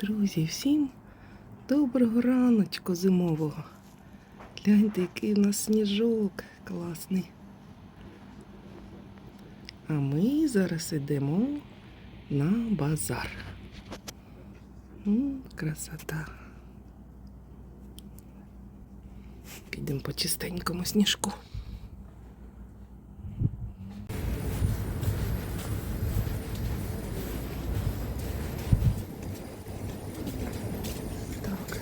Друзі, всім доброго раночку зимового. Гляньте, який у нас сніжок класний. А ми зараз йдемо на базар. Красота. Підемо по чистенькому сніжку. Так.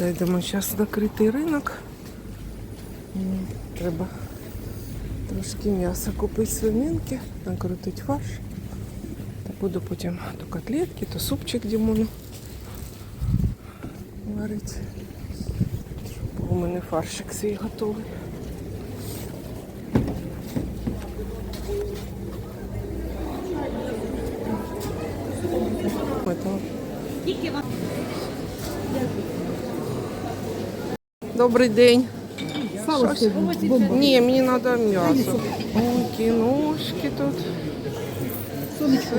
Зайдемо зараз на критий ринок. Треба трошки м'яса купити свининки, накрутити фарш. Та буду потім то котлетки, то супчик Дімону варити. Щоб у мене фаршик свій готовий. Это... Добрий день. Ні, мені треба м'ясо. О, кіношки тут. Сонечко.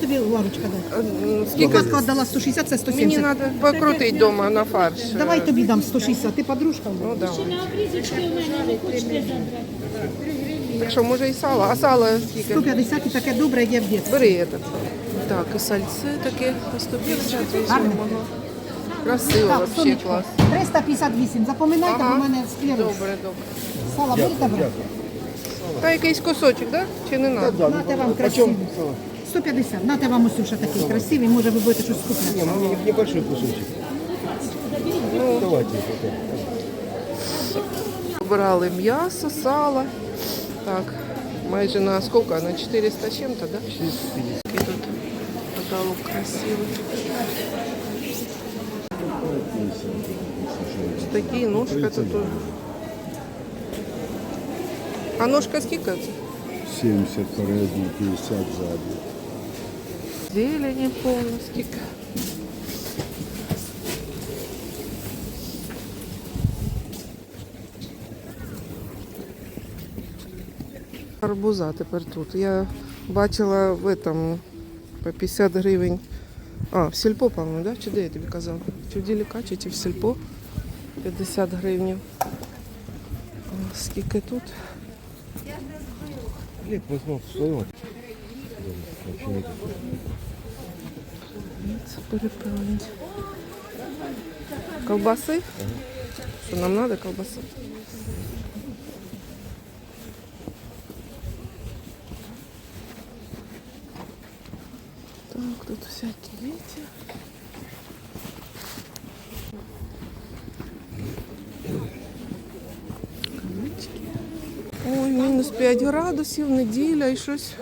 Тобі лавочка дай. Е, Скільки? Колбаска віддала 160, це Мені треба покрутити вдома на фарш. Давай тобі дам 160. Ти подружка? Ну, давай. На обрізочки у мене не хочете забрати? Так що, може і сало? А сало скільки? 150 і таке добре, як я в дитинстві. Бери этот. Так, і сальце таке по 150 Гарне. Красиво, Так, вообще сонечко. клас. 358. Запам'ятайте, Ага. бо в мене склероз. Добре, добре. Сало будете брати? Та якийсь кусочок, да? Чи не надо? Нате вам красивий. 150. Нате вам Усюша такий красивий, може ви будете щось купити. Не, мне небольшой кусочек. Давайте. вот так. Брали м'ясо, сало. Так, майже на сколько? На 400 з чим-то, да? 450. Який тут потолок красивий. Ось такі ножка тут. тоже. А ножка скільки це? 70 передній, 50 задній. Зелені повно скільки. Арбуза тепер тут. Я бачила в этом по 50 гривень. А, в сільпо, по-моєму, да? Чи де я тобі казав? В Ділікачі, чи в сільпо 50 гривень. Скільки тут? Хлеб возьму в свою. Це переправлять. Колбаси? Що нам треба колбаси? Так, тут всякі віті. Ой, мінус 5 градусів, неділя і щось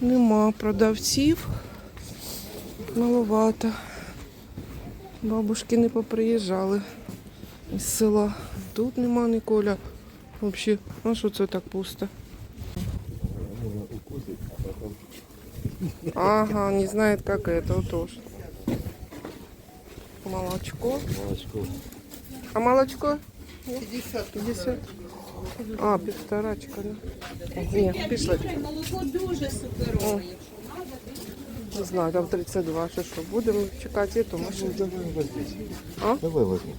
нема продавців. Маловато. Бабушки не поприїжджали із села. Тут нема Николя. Взагалі, а що це так пусто? Ага, не знает, как это вот тоже. Молочко. Молочко. А молочко? 50. 50. А, півторачка, да? Ні, пішли. Молоко дуже суперове. Не знаю, там 32, що що. Будемо чекати эту машину. Ну, давай. А? Возьму.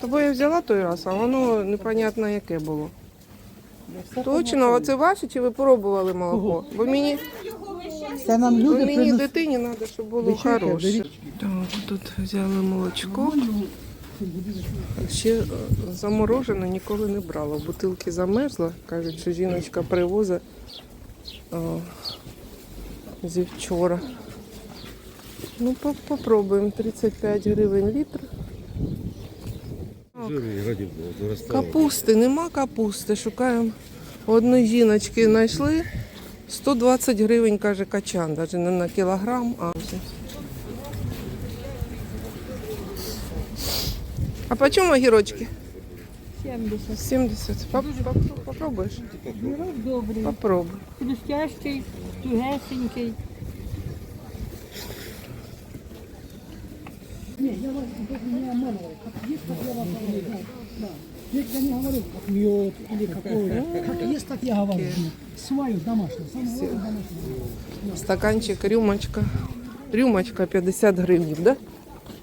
Тобо я взяла той раз, а воно непонятно яке було. Точно, оце ваше чи ви пробували молоко? Бо мені, Це нам бо люди мені приносять. дитині треба, щоб було хороше. Так, тут взяли молочко. Ще е, заморожене ніколи не брала. Бутилки замерзла. Кажуть, що жіночка привозить а, зі вчора. Ну, попробуємо. 35 гривень літр. Капусти, нема капусти. Шукаємо. Одної жіночки знайшли. 120 гривень, каже, качан, навіть не на кілограм, а. А по чому огірочки? 70. 70. Поп- поп- Попробуєш? Гірок добрий. Попробуй. Хрустящий, тугесенький. Я, я не говорю, как мед или какой. Как есть, так я говорю. Сваю домашнюю. Самое главное домашнюю. Стаканчик, рюмочка. Рюмочка 50 гривень, да?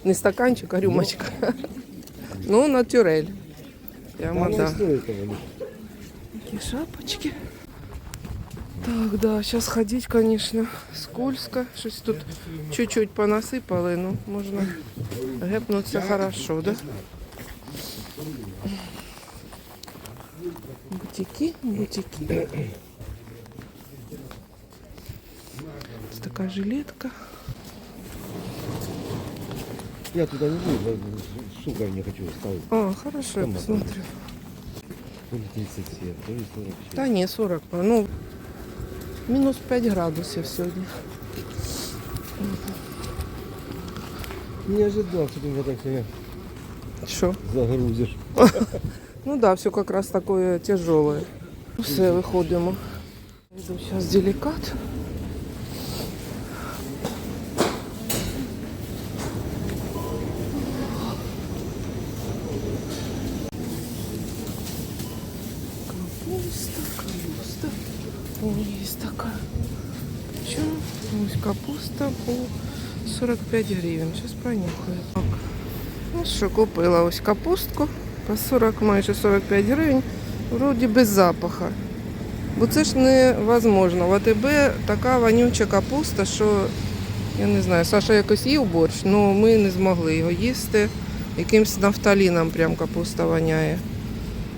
Не стаканчик, а рюмочка. Ну, натюрель. Прямо, да. Такие шапочки. Так, да, сейчас ходить, конечно, скользко. Щось тут чуть-чуть понасыпали, ну, можно гепнуться хорошо, да? Бутики, бутики. Вот такая жилетка. Я туда не буду, сука, не хочу ставить. А, хорошо, я посмотрю. То 37, то ли 46. Та ні, 40. Ну, мінус 5 градусів сьогодні. Не ожидал, что ты меня так себя Що? загрузишь. Ну да, все как раз такое тяжелое. Все, виходимо. Йду зараз делікат. Капуста, капуста. О, есть такая. Почему? Ось капуста по 45 гривень. Зараз понюхаю. Так. Ну що, купила ось капустку по 40, майже 45 гривень. Вроді без запаха. Бо це ж невозможно. В АТБ така вонюча капуста, що я не знаю, Саша якось їв борщ, але ми не змогли його їсти. Якимсь нафталіном прям капуста воняє.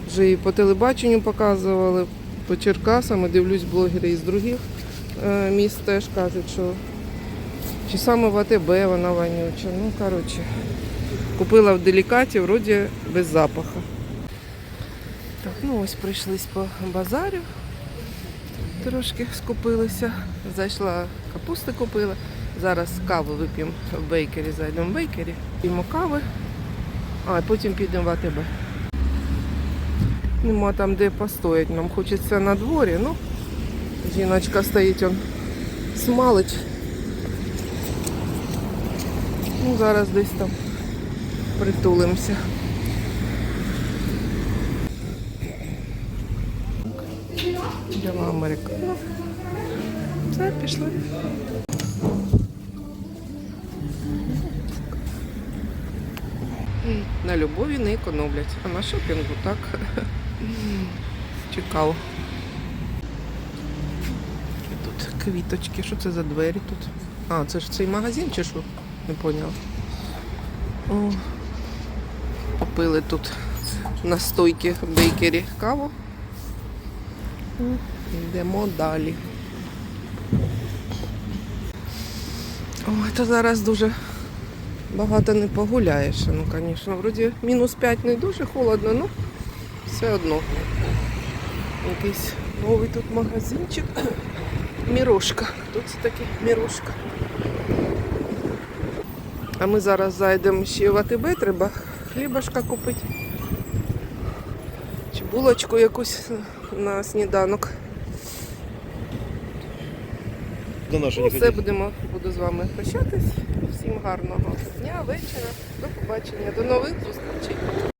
Вже і по телебаченню показували, по Черкасам, і дивлюсь блогери із других е, міст теж кажуть, що чи саме в АТБ вона вонюча. Ну, коротше. Купила в делікаті, вроді без запаху. Так, ну ось прийшлись по базарю. Трошки скупилися. Зайшла капусти купила. Зараз каву вип'ємо в бейкері, зайдемо в бейкері. П'ємо кави, а потім підемо в АТБ. Нема там де постоять. Нам хочеться на дворі. Ну, жіночка стоїть, он смалить. Ну, зараз десь там притулимося. Йдемо американо. Все, пішли. На любові не економлять, а на шопінгу так. Цікаво. Тут квіточки. Що це за двері тут? А, це ж цей магазин чи що? Не поняла. О, Попили тут на стойці в бейкері каву. Йдемо далі. Ой, то зараз дуже багато не погуляєш. Ну, звісно, вроді мінус 5 не дуже холодно, ну все одно. Якийсь новий тут магазинчик. Мірошка. Хто це такий мірошка? А ми зараз зайдемо ще в АТБ, треба хлібашка купити. Чи булочку якусь на сніданок. До Ну, все будемо, буду з вами прощатись. Всім гарного дня, вечора, до побачення, до нових зустрічей.